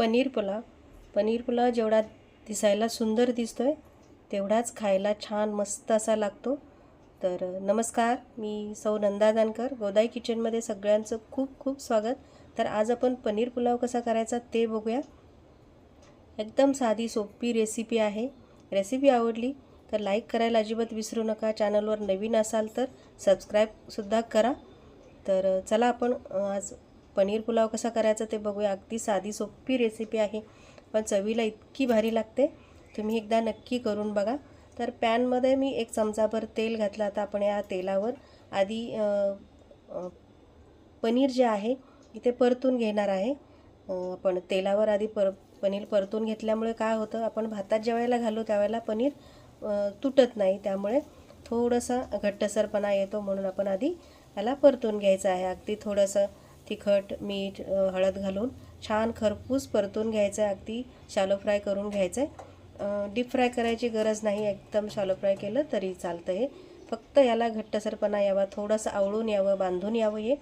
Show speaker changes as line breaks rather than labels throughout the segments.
पनीर पुलाव. पनीर पुलाव जेवढा दिसायला सुंदर दिसतो आहे तेवढाच खायला छान मस्त असा लागतो. तर नमस्कार मी सौ नंदा जानकर गोदाई किचनमध्ये सगळ्यांचं खूप खूप स्वागत. तर आज आपण पनीर पुलाव कसा करायचा ते बघूया. एकदम साधी सोपी रेसिपी आहे. रेसिपी आवडली तर लाईक करायला अजिबात विसरू नका. चॅनलवर नवीन असाल तर सबस्क्राईबसुद्धा करा. तर चला आपण आज पनीर पुलाव कसा करायचा ते बघूया. अगदी साधी सोपी रेसिपी आहे. पण चवीला इतकी भारी लागते. तुम्ही एकदा नक्की करून बघा. तर पॅनमध्ये मी एक चमचाभर तेल घातलं. आता आपण या तेलावर आधी पनीर जे आहे इथे परतून घेणार आहे. आपण तेलावर आधी पर पनीर परतून घेतल्यामुळे काय होतं आपण भातात जेवायला घालू त्यावेळेला पनीर तुटत नाही. त्यामुळे थोडंसं घट्टसरपणा येतो म्हणून आपण आधी याला परतून घ्यायचं आहे. अगदी थोडंसं तिखट मीठ हळद घालून छान खरपूस परतून घ्यायचं आहे अगदी शालो फ्राय करून घ्यायचं आहे डीप फ्राय करायची गरज नाही एकदम शालो फ्राय केलं तरी चालतं हे. फक्त याला घट्टसरपणा यावा थोडंसं आवळून यावं बांधून यावं हे.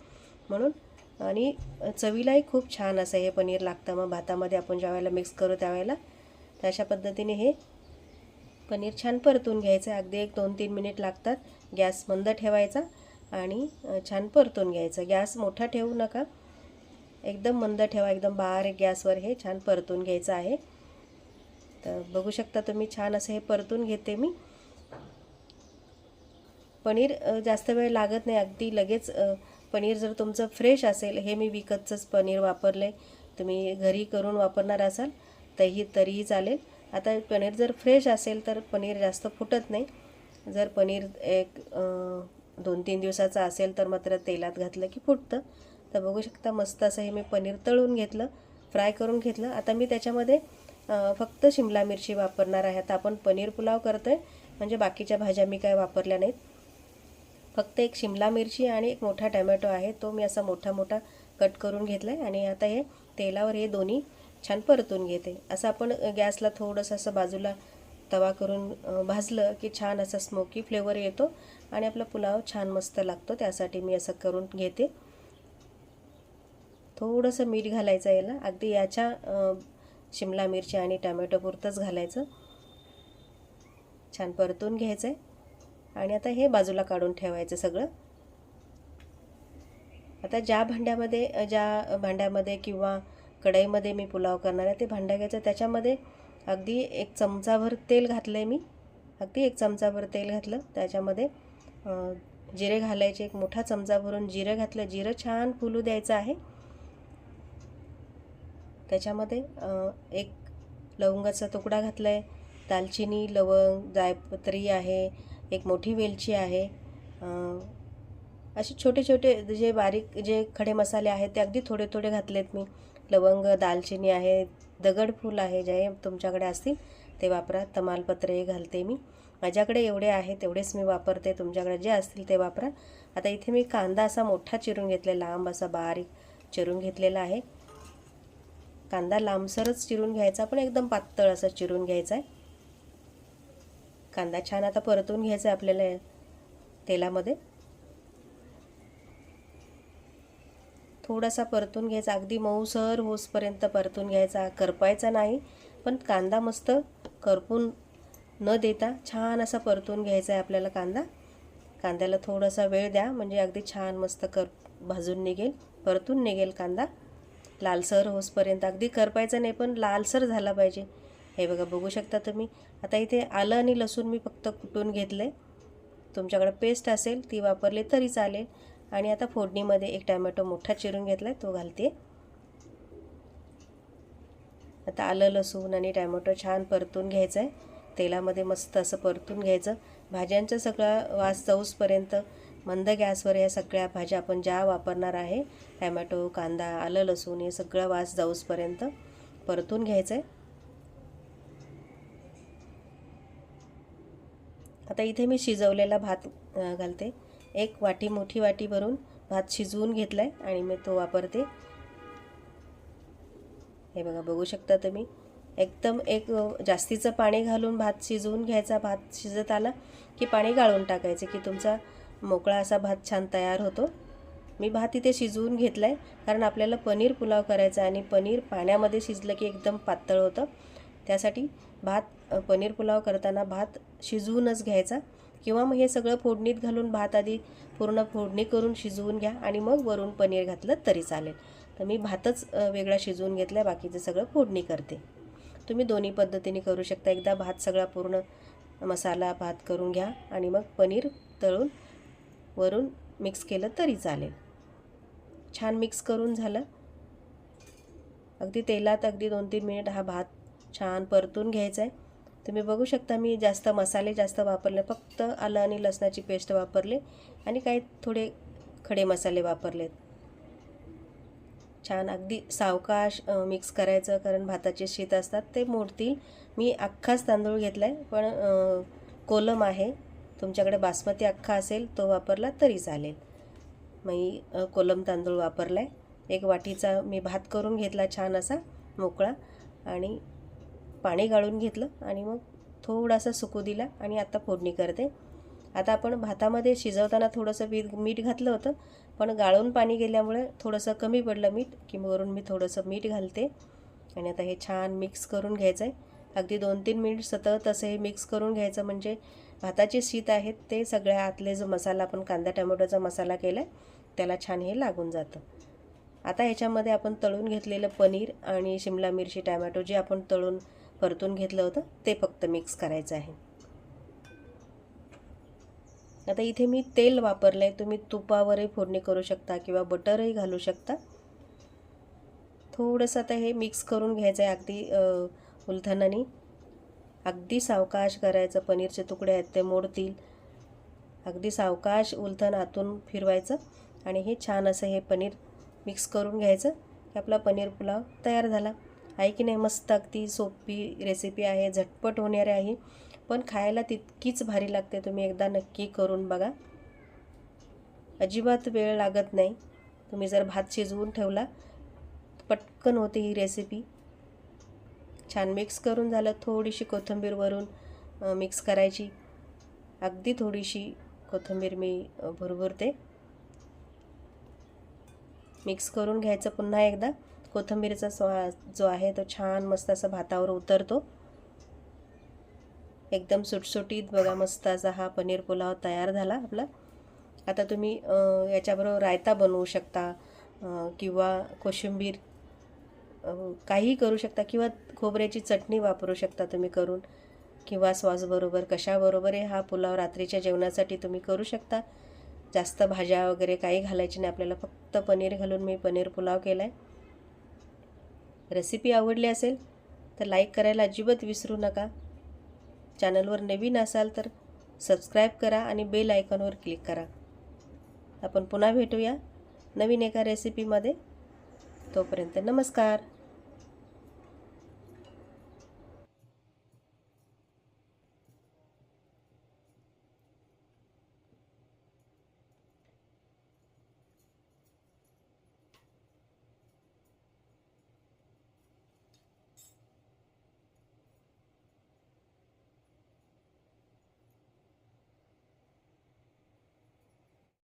म्हणून आणि चवीलाही खूप छान असं हे पनीर लागतं. मग भातामध्ये आपण ज्यावेळेला मिक्स करू त्यावेळेला तर अशा पद्धतीने हे पनीर छान परतून घ्यायचं आहे अगदी एक दोन तीन मिनिट लागतात. गॅस मंद ठेवायचा. आणि छान परतून घ्यायचं. गॅस मोठा ठेवू नका. एकदम मंद ठेवा. एकदम बारीक गॅसवर हे छान परतून घ्यायचं आहे. तर बघू शकता तुम्ही छान असं हे परतून घेते मी. पनीर जास्त वेळ लागत नाही. अगदी लगेच पनीर जर तुमचं फ्रेश असेल हे मी विकतचंच पनीर वापरले तुम्ही घरी करून वापरणार असाल तरीही तरीही चालेल. आता पनीर जर फ्रेश असेल तर पनीर जास्त फुटत नाही. जर पनीर एक दोन तीन दिवसाचं असेल तर मात्र तेलात घातलं की फुटतं. तर बघू शकता मस्त असं हे मी पनीर तळून घेतलं फ्राय करून घेतलं. आता मी त्याच्यामध्ये फक्त शिमला मिरची वापरणार आहे. आता आपण पनीर पुलाव करतो आहे म्हणजे बाकीच्या भाज्या मी काय वापरल्या नाहीत. फक्त एक शिमला मिरची आणि एक मोठा टॅमॅटो आहे. तो मी असा मोठा मोठा कट करून घेतला आहे आणि आता हे तेलावर हे दोन्ही छान परतून घेते. असं आपण गॅसला थोडंसं असं बाजूला तवा करून भाजलं की छान असा स्मोकी फ्लेवर येतो आणि आपला पुलाव छान मस्त लागतो. त्यासाठी मी असं करून घेते. थोडंसं मीठ घालायचं याला. अगदी याच्या शिमला मिरची आणि टॅमॅटो पुरतंच घालायचं. छान परतून घ्यायचं आहे आणि आता हे बाजूला काढून ठेवायचं सगळं. आता ज्या भांड्यामध्ये ज्या भांड्यामध्ये किंवा कढईमध्ये मी पुलाव करणार आहे ते भांडं घ्यायचं. त्याच्यामध्ये अगदी एक चमचाभर तेल घातलं आहे मी. अगदी एक चमचाभर तेल घातलं. त्याच्यामध्ये जिरे घालायचे. एक मोठा चमचा भरून जिरं घातलं. जिरं छान फुलू द्यायचं आहे. त्याच्यामध्ये एक लवंगाचा तुकडा घातला आहे दालचिनी लवंग जायपत्री आहे. एक मोठी वेलची आहे. असे छोटे छोटे जे बारीक जे खडे मसाले आहेत ते अगदी थोडे थोडे घातलेत मी. लवंग दालचिनी आहे दगडफूल आहे जे तुमच्याकडे असतील ते वापरा. तमालपत्रे घालते मी. माझ्याकडे एवढे आहे तेवढेच मी वापरते. तुमच्याकडे जे असतील ते वापरा. आता इथे मी कांदा असा मोठा चिरून घेतलेला लांब असा बारीक चिरून घेतलेला आहे. कांदा लांबसरच चिरून घ्यायचा पण एकदम पातळ असा चिरून घ्यायचा आहे. कांदा छान आता परतून घ्यायचा आहे आपल्याला तेलामध्ये. थोडासा परतून घ्यायचा. अगदी मऊसर होसपर्यंत परतून घ्यायचा. करपायचा नाही पण कांदा मस्त करपून न देता छान असा परतून घ्यायचा आहे आपल्याला कांदा. कांद्याला थोडासा वेळ द्या म्हणजे अगदी छान मस्त कर भाजून निघेल परतून निघेल कांदा. लालसर होसपर्यंत. अगदी करपायचा नाही पण लालसर झाला पाहिजे. हे बघा बघू शकता तुम्ही. आता इथे आलं आणि लसूण मी फक्त कुटून घेतलं आहे तुमच्याकडे पेस्ट असेल ती वापरली तरी चालेल. आणि आता फोडणीमध्ये एक टॅमॅटो मोठा चिरून घेतला आहे तो घालते. आता आलं लसूण आणि टॅमॅटो छान परतून घ्यायचं आहे तेलामध्ये मस्त असं परतून घ्यायचं. भाज्यांचा सगळा वास जाऊसपर्यंत मंद गॅसवर या सगळ्या भाज्या आपण ज्या वापरणार आहे टॅमॅटो कांदा आलं लसूण हे सगळा वास जाऊसपर्यंत परतून घ्यायचं आहे आता इथे मी शिजवलेला भात घालते. एक वाटी मोठी वाटी भरून भात शिजवून घेतला आहे आणि मी तो वापरते. हे बघा बघू शकता तुम्ही. एकदम एक जास्तीचं पाणी घालून भात शिजवून घ्यायचा. भात शिजत आला की पाणी गाळून टाकायचं की तुमचा मोकळा असा भात छान तयार होतो. मी भात इथे शिजवून घेतला आहे कारण आपल्याला पनीर पुलाव करायचा आणि पनीर पाण्यामध्ये शिजलं की एकदम पातळ होतं. त्यासाठी भात पनीर पुलाव करताना भात शिजवूनच घ्यायचा. किंवा मग हे सगळं फोडणीत घालून भात आधी पूर्ण फोडणी करून शिजवून घ्या आणि मग वरून पनीर घातलं तरी चालेल. तर मी भातच वेगळा शिजवून घेतला आहे बाकीचं सगळं फोडणी करते. तुम्ही दोन्ही पद्धतीने करू शकता. एकदा भात सगळा पूर्ण मसाला भात करून घ्या आणि मग पनीर तळून वरून मिक्स केलं तरी चालेल. छान मिक्स करून झालं. अगदी तेलात अगदी दोन तीन मिनिट हा भात छान परतून घ्यायचा आहे तुम्ही बघू शकता मी जास्त मसाले जास्त वापरले फक्त आलं आणि लसणाची पेस्ट वापरले आणि काही थोडे खडे मसाले वापरलेत. छान अगदी सावकाश मिक्स करायचं कारण भाताचे शीत असतात ते मोडतील. मी अख्खाच तांदूळ घेतला आहे पण कोलम आहे. तुमच्याकडे बासमती अख्खा असेल तो वापरला तरी चालेल. मी कोलम तांदूळ वापरला आहे एक वाटीचा मी भात करून घेतला छान असा मोकळा आणि पाणी गाळून घेतलं आणि मग थोडासा सुकू दिला आणि आता फोडणी करते. आता आपण भातामध्ये शिजवताना थोडंसं मीठ मीठ घातलं होतं पण गाळून पाणी गेल्यामुळे थोडंसं कमी पडलं मीठ की वरून मी थोडंसं मीठ घालते. आणि आता हे छान मिक्स करून घ्यायचं आहे अगदी दोन तीन मिनिट सतत असं हे मिक्स करून घ्यायचं म्हणजे भाताचे शीत आहेत ते सगळ्या आतले जो मसाला आपण कांदा टमॅटोचा मसाला केला आहे त्याला छान हे लागून जातं. आता ह्याच्यामध्ये आपण तळून घेतलेलं पनीर आणि शिमला मिरची टॅमॅटो जे आपण तळून परतून घेतलं होतं ते फक्त मिक्स करायचं आहे. आता इथे मी तेल वापरलं आहे तुम्ही तुपावरही फोडणी करू शकता किंवा बटरही घालू शकता. थोडंसं आता हे मिक्स करून घ्यायचं आहे अगदी अ, उलथनाने अगदी सावकाश करायचं पनीरचे तुकडे आहेत ते मोडतील. अगदी सावकाश उलथन आतून फिरवायचं आणि हे छान असं हे पनीर मिक्स करून घ्यायचं. की आपला पनीर पुलाव तयार झाला. आहे की नाही? मस्त अगदी सोपी रेसिपी आहे झटपट होणारी आहे. पण खायला तितकीच भारी लागते. तुम्ही एकदा नक्की करून बघा. अजिबात वेळ लागत नाही. तुम्ही जर भात शिजवून ठेवला पटकन होते ही रेसिपी छान मिक्स करून झालं. थोडीशी कोथिंबीरवरून मिक्स करायची. अगदी थोडीशी कोथिंबीर मी भरभरते. मिक्स करून घ्यायचं पुन्हा एकदा. कोथिंबीरचा स्वा जो आहे तो छान मस्त असा भातावर उतरतो. एकदम सुटसुटीत बघा मस्त असा हा पनीर पुलाव तयार झाला आपला. आता तुम्ही याच्याबरोबर रायता बनवू शकता किंवा कोशिंबीर काहीही करू शकता किंवा खोबऱ्याची चटणी वापरू शकता तुम्ही करून किंवा सॉसबरोबर आहे हा पुलाव रात्रीच्या जेवणासाठी तुम्ही करू शकता. जास्त भाज्या वगैरे काही घालायची नाही आपल्याला फक्त पनीर घालून मी पनीर पुलाव केला आहे रेसिपी आवडली असेल तर लाईक करायला अजिबात विसरू नका. चॅनलवर नवीन असाल तर सबस्क्राईब करा आणि बेल आयकॉनवर क्लिक करा. आपण पुन्हा भेटूया नवीन एका रेसिपीमध्ये. तोपर्यंत नमस्कार.